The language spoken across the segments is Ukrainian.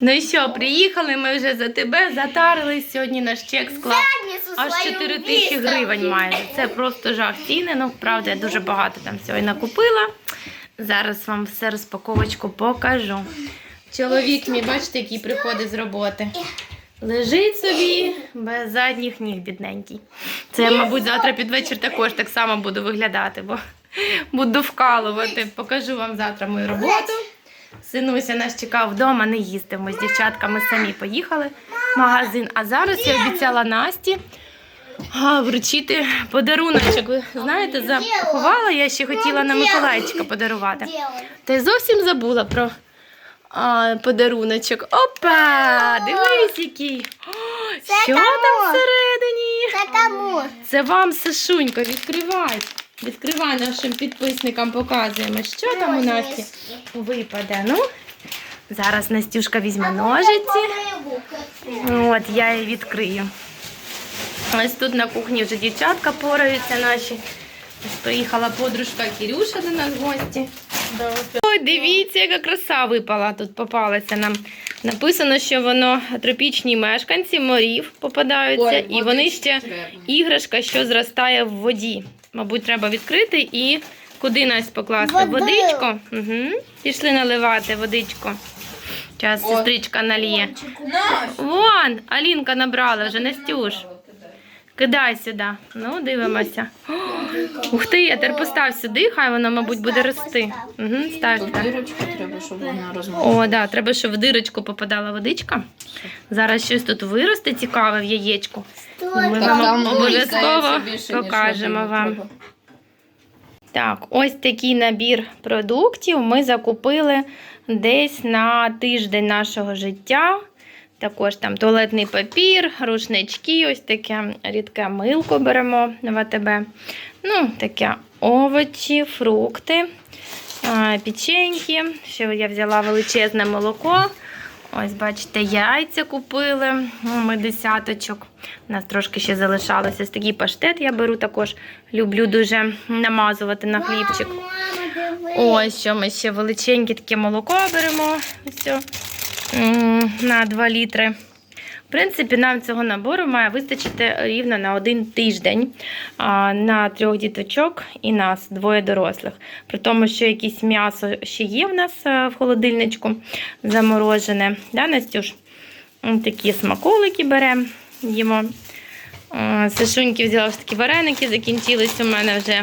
Ну і що, приїхали ми вже за тебе, затарились. Сьогодні наш чек склав аж 4 тисячі гривень майже. Це просто жах ціни. Ну, правда, я дуже багато там сьогодні накупила. Зараз вам все розпаковочку покажу. Чоловік мій, бачите, який приходить з роботи. Лежить собі без задніх ніг, бідненький. Це я, мабуть, завтра під вечір також так само буду виглядати, бо буду вкалувати. Покажу вам завтра мою роботу. Синуся нас чекав вдома, не їздимо з дівчатками самі поїхали в магазин. А зараз я обіцяла Насті вручити подаруночок. Ви знаєте, заховала, я ще хотіла на Миколайчика подарувати. Та й зовсім забула про а, подаруночок. Опа! Дивись, який! Що там всередині? Це вам, Сашунька, відкривай. Відкривай нашим підписникам, показуємо, що там у Насті випаде. Ну, зараз Настюшка візьме ножиці. От, я її відкрию. Ось тут на кухні вже дівчатка пораються наші. Ось приїхала подружка Кірюша до нас в гості. Ой, дивіться, яка краса випала. Тут попалася нам. Написано, що воно тропічні мешканці морів попадаються, Ой, і вони ще іграшка, що зростає в воді. Мабуть, треба відкрити і куди нас покласти? Води. Водичку. Угу. Пішли наливати водичку. Зараз сестричка наліє. Вон, Алінка набрала вже, Настюш. Кидай сюди. Ну, дивимося. О, Ух ти, я тепер постав сюди, хай воно, мабуть, буде рости. Угу, став, Тут так. дірочку треба, щоб вона розмовляла. О, да, треба, щоб в дирочку попадала водичка. Зараз щось тут виросте цікаве в яєчку. Ми вам обов'язково покажемо вам. Так, ось такий набір продуктів ми закупили десь на тиждень нашого життя. Також там туалетний папір, рушнички, ось таке рідке милко беремо в АТБ. Ну, таке овочі, фрукти, печеньки. Ще я взяла величезне молоко. Ось, бачите, яйця купили. Ну, Ми десяточок. У нас трошки ще залишалося. Ось такий паштет я беру також. Люблю дуже намазувати на хлібчик. Ось що ми ще величеньке таке молоко беремо. Ось на 2 літри. В принципі, нам цього набору має вистачити рівно на один тиждень на трьох діточок і нас, двоє дорослих. При тому, що якесь м'ясо ще є в нас в холодильничку заморожене. Да, Настюш? Такі смаколики беремо, їмо. Сашуньки взяла такі вареники, закінчились у мене вже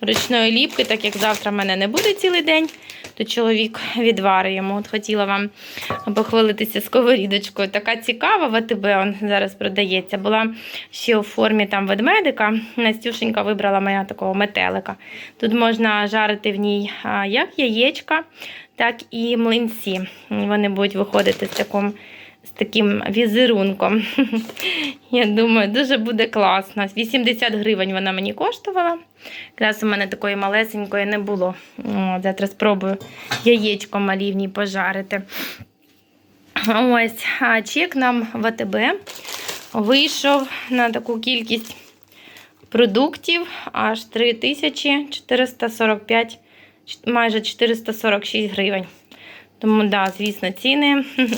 ручної ліпки, так як завтра в мене не буде цілий день, то чоловік відварить йому. От хотіла вам похвалитися сковорідочкою. Така цікава в он зараз продається. Була ще у формі там ведмедика. Настюшенька вибрала моя такого метелика. Тут можна жарити в ній як яєчка, так і млинці. Вони будуть виходити з таким, з таким візерунком. Я думаю, дуже буде класно. 80 гривень вона мені коштувала. Якраз у мене такої малесенької не було. О, завтра спробую яєчко малівній пожарити. Ось, а чек нам в АТБ вийшов на таку кількість продуктів аж 3445, майже 446 гривень. Тому, да, звісно, ціни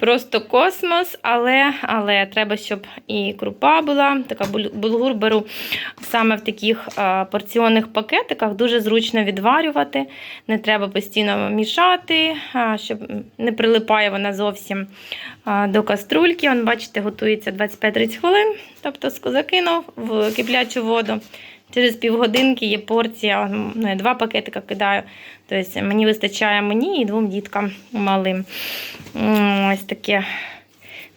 просто космос, але, але треба, щоб і крупа була. Така булгур беру саме в таких порціонних пакетиках. Дуже зручно відварювати. Не треба постійно мішати, щоб не прилипає вона зовсім до каструльки. Он, бачите, готується 25-30 хвилин. Тобто закинув в киплячу воду. Через півгодинки є порція, ну, я два пакетика кидаю. Тобто мені вистачає мені і двом діткам малим. Ось таке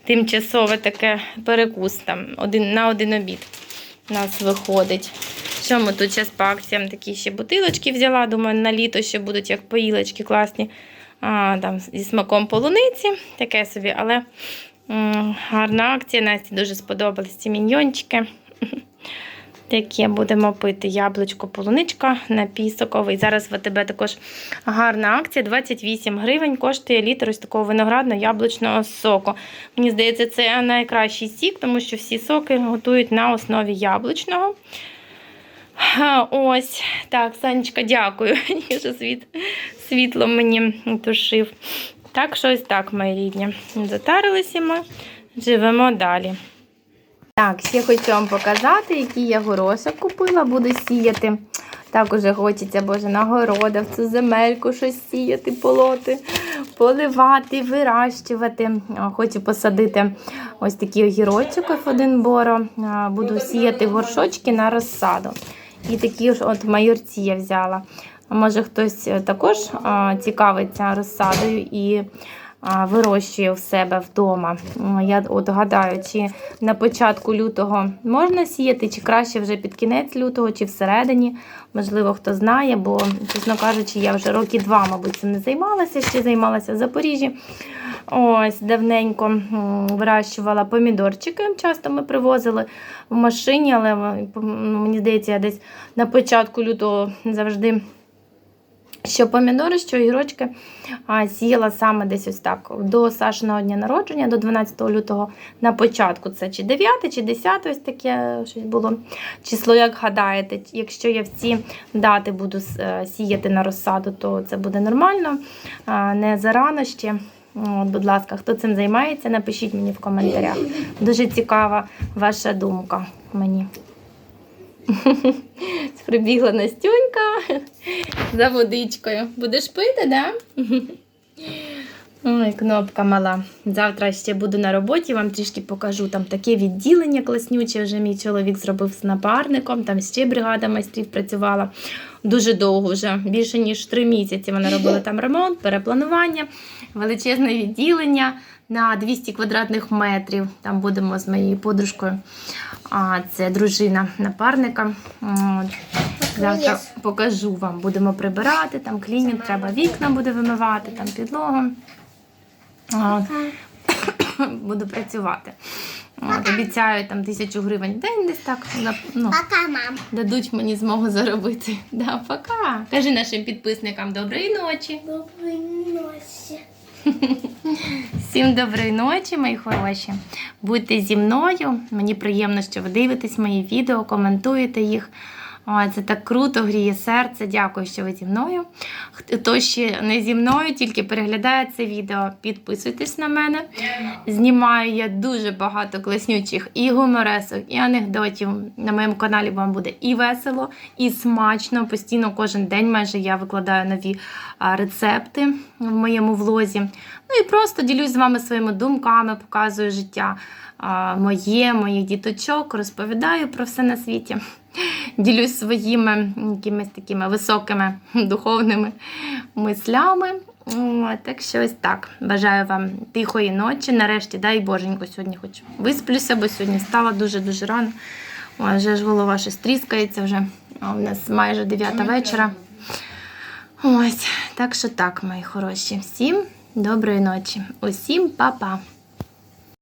тимчасове таке перекус там, один, на один обід у нас виходить. Що ми тут зараз по акціям такі ще бутилочки взяла. Думаю, на літо ще будуть як поїлочки класні. А, там, зі смаком полуниці, таке собі, але м, гарна акція. Насті дуже сподобались ці міньйончики. Таке будемо пити яблучко, полуничка, напій соковий. Зараз в АТБ також гарна акція. 28 гривень коштує літр ось такого виноградно-яблучного соку. Мені здається, це найкращий сік, тому що всі соки готують на основі яблучного. Ось так, Санечка, дякую. Що світ, світло мені тушив. Так що ось так, мої рідні. Затарилися ми, живемо далі. Так, ще хочу вам показати, який я горошок купила, буду сіяти. Так уже хочеться, боже, на городах, цю земельку щось сіяти, полоти, поливати, вирощувати. Хочу посадити ось такий огірочок F1 боро. Буду сіяти горшочки на розсаду. І такі ж от майорці я взяла. Може хтось також цікавиться розсадою і вирощує в себе вдома. Я от гадаю, чи на початку лютого можна сіяти, чи краще вже під кінець лютого, чи всередині. Можливо, хто знає, бо, чесно кажучи, я вже роки два, мабуть, цим не займалася, ще займалася в Запоріжжі. Ось давненько вирощувала помідорчики. Часто ми привозили в машині, але мені здається, я десь на початку лютого завжди. Що помідори, що огірочки сіяла саме десь ось так до Сашиного дня народження, до 12 лютого на початку. Це чи 9, чи 10, ось таке щось було число, як гадаєте. Якщо я в ці дати буду е, сіяти на розсаду, то це буде нормально, не зарано ще. От, будь ласка, хто цим займається, напишіть мені в коментарях. Дуже цікава ваша думка мені. Прибігла Настюнька за водичкою. Будеш пити, да? Ой, кнопка мала. Завтра ще буду на роботі, вам трішки покажу. Там таке відділення класнюче вже мій чоловік зробив з напарником, там ще бригада майстрів працювала дуже довго вже, більше ніж три місяці. Вона робила там ремонт, перепланування, величезне відділення на 200 квадратних метрів. Там будемо з моєю подружкою. А це дружина напарника. Завтра покажу вам. Будемо прибирати, там клінінг, треба вікна буде вимивати, там підлогу. Буду працювати. От, обіцяю там тисячу гривень в день десь так. Ну, Пока, мам. дадуть мені змогу заробити. Да, пока. Кажи нашим підписникам доброї ночі. Доброї ночі. Всім доброї ночі, мої хороші. Будьте зі мною. Мені приємно, що ви дивитесь мої відео, коментуєте їх. О, це так круто, гріє серце. Дякую, що ви зі мною. Хто ще не зі мною, тільки переглядає це відео, підписуйтесь на мене. Знімаю я дуже багато класнючих і гуморесок, і анекдотів. На моєму каналі вам буде і весело, і смачно. Постійно кожен день майже я викладаю нові рецепти в моєму влозі. Ну і просто ділюсь з вами своїми думками, показую життя моє, моїх діточок, розповідаю про все на світі. Ділюсь своїми якимись такими високими духовними мислями. Так що ось так. Бажаю вам тихої ночі. Нарешті, дай Боженько, сьогодні хоч висплюся, бо сьогодні встала дуже-дуже рано. О, вже ж голова щось тріскається вже. У нас майже 9 вечора. Ось, так що так, мої хороші. Всім доброї ночі. Усім па-па.